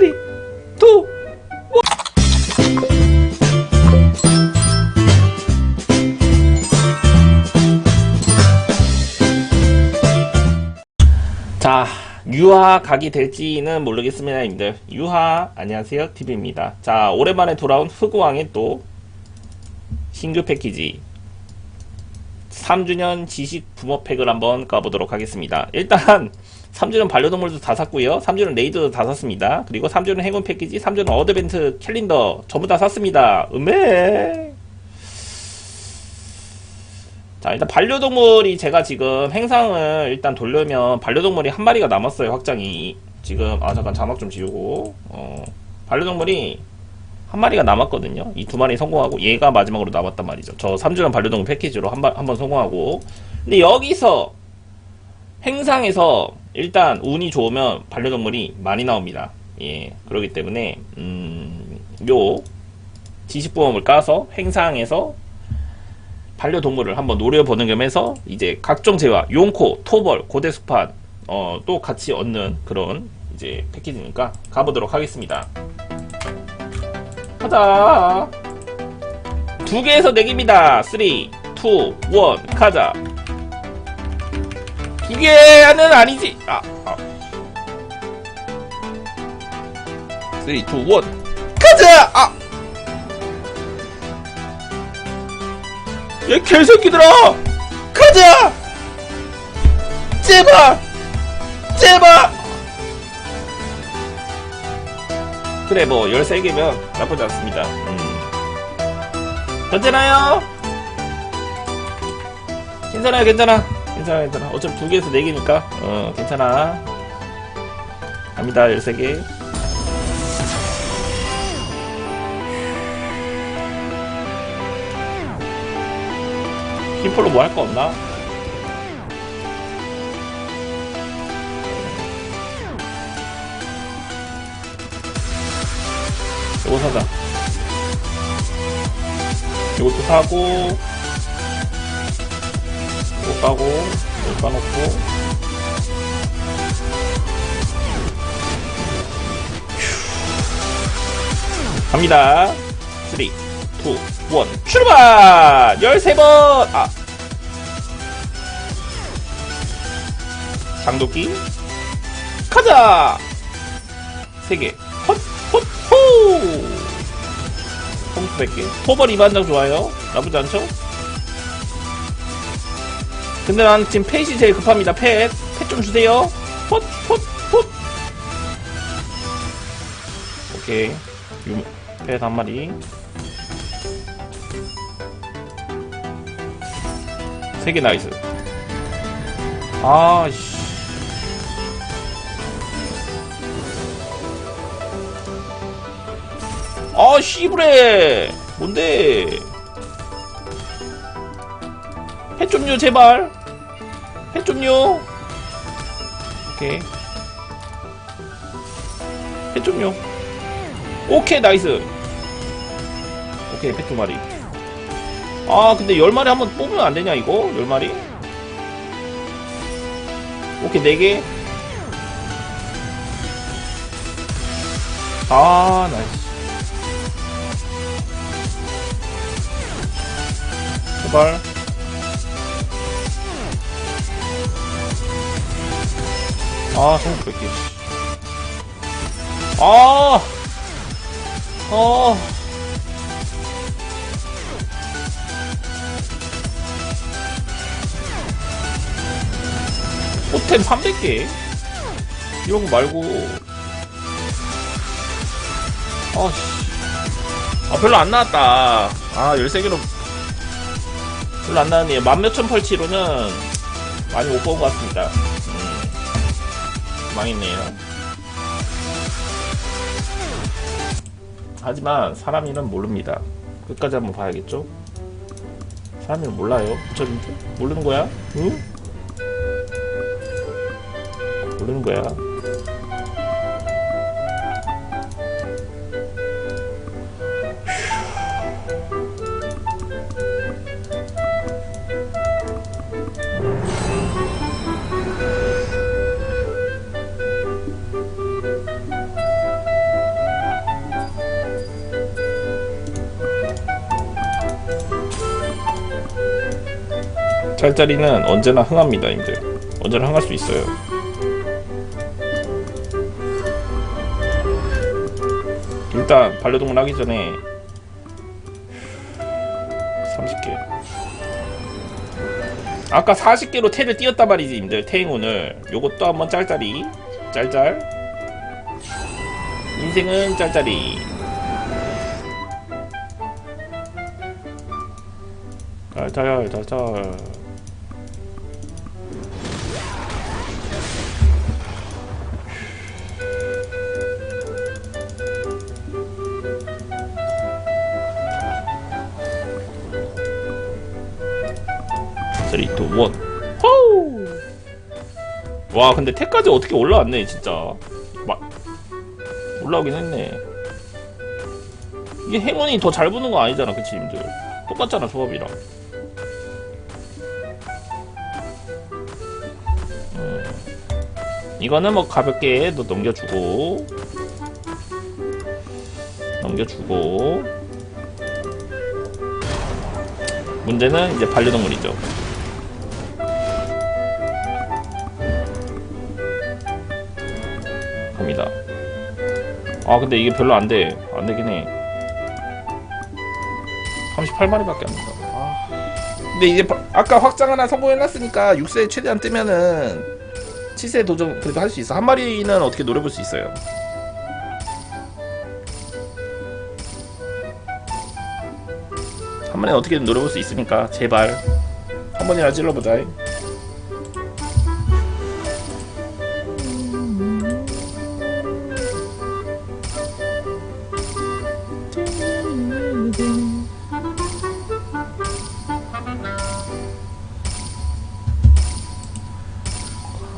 3, 2, 1. 자, 유하 각이 될지는 모르겠습니다, 님들. 유하, 안녕하세요, TV입니다. 자, 오랜만에 돌아온 흑우왕의 또 신규 패키지 3주년 지식 부모팩을 한번 까보도록 하겠습니다. 일단 3주년 반려동물도 다 샀고요. 3주년 레이드도 다 샀습니다. 그리고 3주년 행운 패키지, 3주년 어드벤트 캘린더 전부 다 샀습니다. 음메. 자, 일단 반려동물이 제가 지금 행상을 일단 돌려면 반려동물이 한 마리가 남았어요, 확장이. 지금, 아, 잠깐 자막 좀 지우고, 어, 반려동물이 한 마리가 남았거든요. 이 두 마리 성공하고, 얘가 마지막으로 남았단 말이죠. 저 3주년 반려동물 패키지로 한 번, 한 번 성공하고. 근데 여기서, 행상에서, 일단 운이 좋으면 반려동물이 많이 나옵니다. 예, 그러기 때문에, 음, 요, 지식보험을 까서 행상에서 반려동물을 한번 노려보는 겸해서 이제 각종 재화, 용코, 토벌, 고대수판 어, 또 같이 얻는 그런 이제 패키지니까 가보도록 하겠습니다. 가자. 두 개에서 네 개입니다. 3, 2, 1, 가자. 두 개는 아니지. 아, 아. 3, 2, 1, 가자. 아. 얘 개새끼들아! 가자! 제발! 제발! 그래 뭐 13개면 나쁘지 않습니다 음. 괜찮아요? 괜찮아요 괜찮아 괜찮아 괜찮아 어차피 두 개에서 네 개니까. 어 괜찮아. 갑니다 13개. 히폴로 뭐 할 거 없나? 이거 사자. 이것도 사고, 이거 까고, 이거 까놓고. 휴. 갑니다. 3, 2, 1, 출발! 13번! 아. 장도끼. 가자! 3개. 헛, 헛, 호! 통수 100개. 토벌 2만장 좋아요. 나쁘지 않죠? 근데 난 지금 펫이 제일 급합니다. 펫. 펫 좀 주세요. 헛, 헛, 헛. 오케이. 유, 펫한 마리. 세 개 나이스. 아, 씨. 아, 씨부레! 뭔데? 해 좀요, 제발! 해 좀요! 오케이. 해 좀요. 오케이, 나이스. 오케이, 펫두 마리. 아 근데 10마리 한번 뽑으면 안되냐 이거? 10마리? 오케이 4개 아 나이스 제발 아 생각 뺄게 아 어. 호템 300개? 이런 거 말고. 아, 씨. 아, 별로 안 나왔다. 아, 13개로. 별로 안 나왔네요. 만 몇천 펄치로는 많이 못 본 것 같습니다. 음. 망했네요. 하지만 사람이는 모릅니다. 끝까지 한번 봐야겠죠? 사람이는 몰라요. 붙여준데? 모르는 거야? 응? 모르는 거야. 짤짤이는 언제나 흥합니다, 님들. 언제나 흥할 수 있어요. 일단 반려동물 하기 전에 30개. 아까 40개로 태를 띄었단 말이지, 님들. 태행운을. 요것도 한번 짤짤이. 짤짤. 인생은 짤짤이. 짤짤, 짤짤. 쓰리, 투, 원. 호우! 와, 근데 태까지 어떻게 올라왔네, 진짜. 마... 올라오긴 했네. 이게 행운이 더 잘 부는 거 아니잖아, 그치, 님들. 똑같잖아, 조합이랑. 음. 이거는 뭐 가볍게 너 넘겨주고. 넘겨주고. 문제는 이제 반려동물이죠. 아 근데 이게 별로 안 돼. 안 되긴 해. 38마리밖에 안 된다. 아. 근데 이제 바- 아까 확장 하나 성공해놨으니까 6세 최대한 뜨면은 7세 도전 그래도 할 수 있어. 한 마리는 어떻게 노려볼 수 있어요. 한 마리는 어떻게든 노려볼 수 있으니까 제발 한 번이나 찔러보자.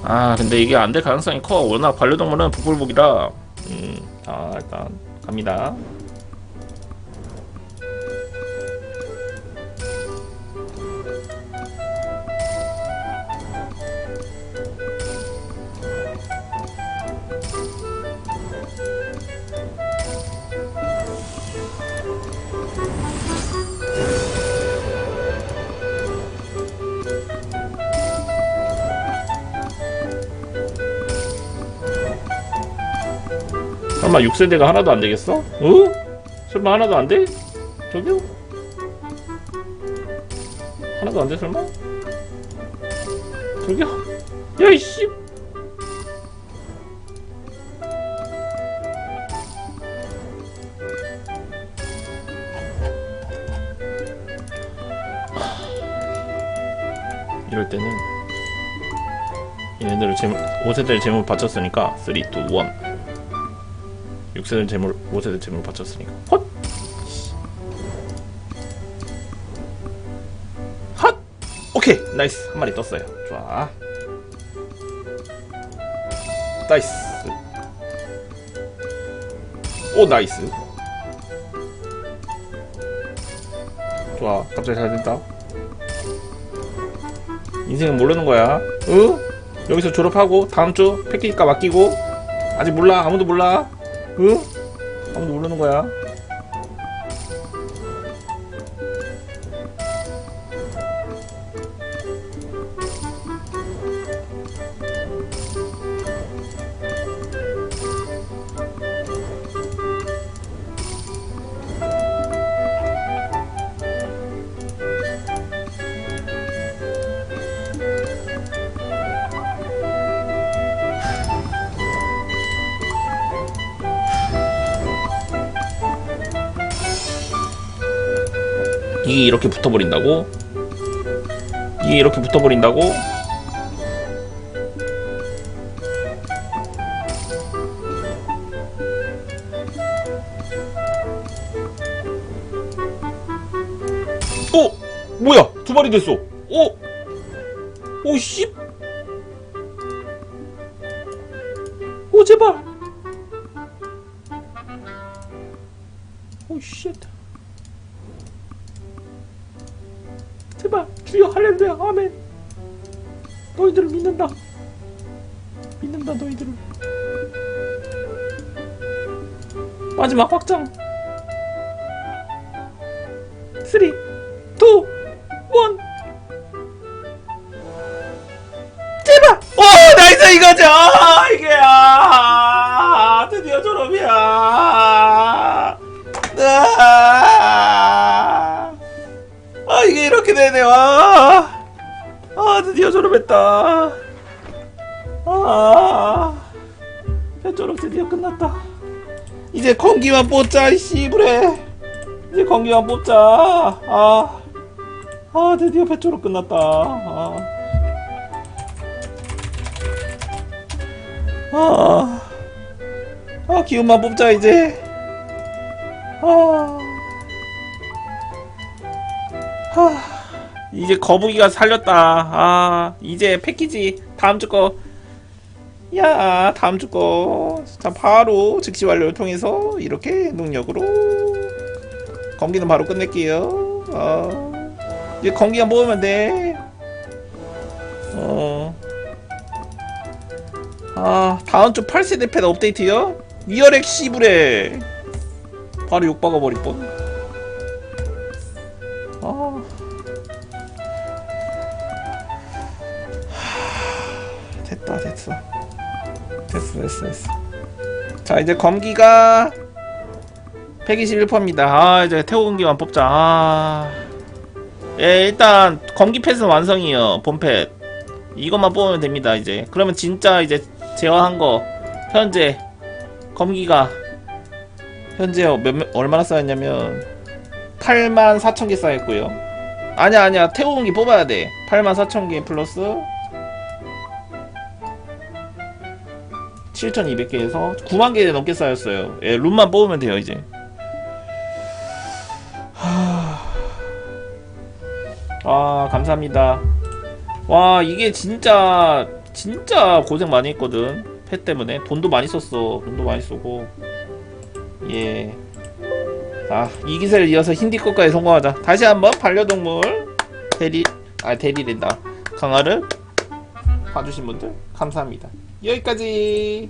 아 근데 이게 안 될 가능성이 커. 워낙 반려동물은 복불복이라. 음아 일단 갑니다 설마 6세대가 하나도 안 되겠어? 어? 설마 하나도 안 돼? 저기요? 하나도 안 돼 설마? 저기요? 야 이씨 이럴 때는 얘네들을 제목 5세대를 제목 바쳤으니까 3, 2, 1 6세대 재물 5세대 재물 바쳤으니까. 헛! 헛! 오케이! 나이스! 한 마리 떴어요. 좋아. 나이스. 오 나이스. 좋아. 갑자기 잘 된다. 인생은 모르는 거야. 어? 여기서 졸업하고 다음 주 패키지값 아끼고? 아직 몰라. 아무도 몰라 응? 아무도 모르는 거야. 이게 이렇게 붙어버린다고? 이게 이렇게 붙어버린다고? 오! 뭐야! 두 마리 됐어! 오! 오, 씨! 주여 할렐루야 아멘. 너희들을 믿는다. 믿는다 너희들을. 마지막 확장 3 2 1 제발! 오 나이스 이거죠! 드디어 졸업했다. 아, 배 졸업 드디어 끝났다. 이제 건기만 뽑자, 이 씨부래. 이제 건기만 뽑자. 아, 아, 드디어 배 졸업 끝났다. 아. 아, 아 기운만 뽑자 이제. 이제 거북이가 살렸다. 아, 이제 패키지 다음 주 거. 야, 다음 주 거. 자, 바로 즉시 완료를 통해서 이렇게 능력으로 검기는 바로 끝낼게요. 어, 이제 검기만 뽑으면 돼. 어. 아 다음 주 8세대 팻 업데이트요? 위어렉 씨부레 바로 욕 박아버릴 뻔. 됐어 됐어 됐어. 자 이제 검기가 121%입니다. 아 이제 태우기만 뽑자. 아. 예 일단 검기 팻은 완성이요. 본 팻. 이것만 뽑으면 됩니다 이제 그러면 진짜 이제 제어한 거 현재 검기가 현재 몇, 몇- 얼마나 쌓였냐면 8만 4천 개 쌓였고요 아니야 아니야 태우기 뽑아야 돼 8만 4천 개 플러스 7,200개에서 9만 개 넘게 쌓였어요. 예 룸만 뽑으면 돼요 이제. 하... 아 감사합니다. 와 이게 진짜 진짜 고생 많이 했거든. 펫 때문에. 돈도 많이 썼어. 돈도 많이 쓰고. 예. 예자 이 기세를 이어서 힌디 것까지 성공하자. 다시 한번 반려동물 대리 아 대리된다. 강화를 봐주신 분들 감사합니다 여기까지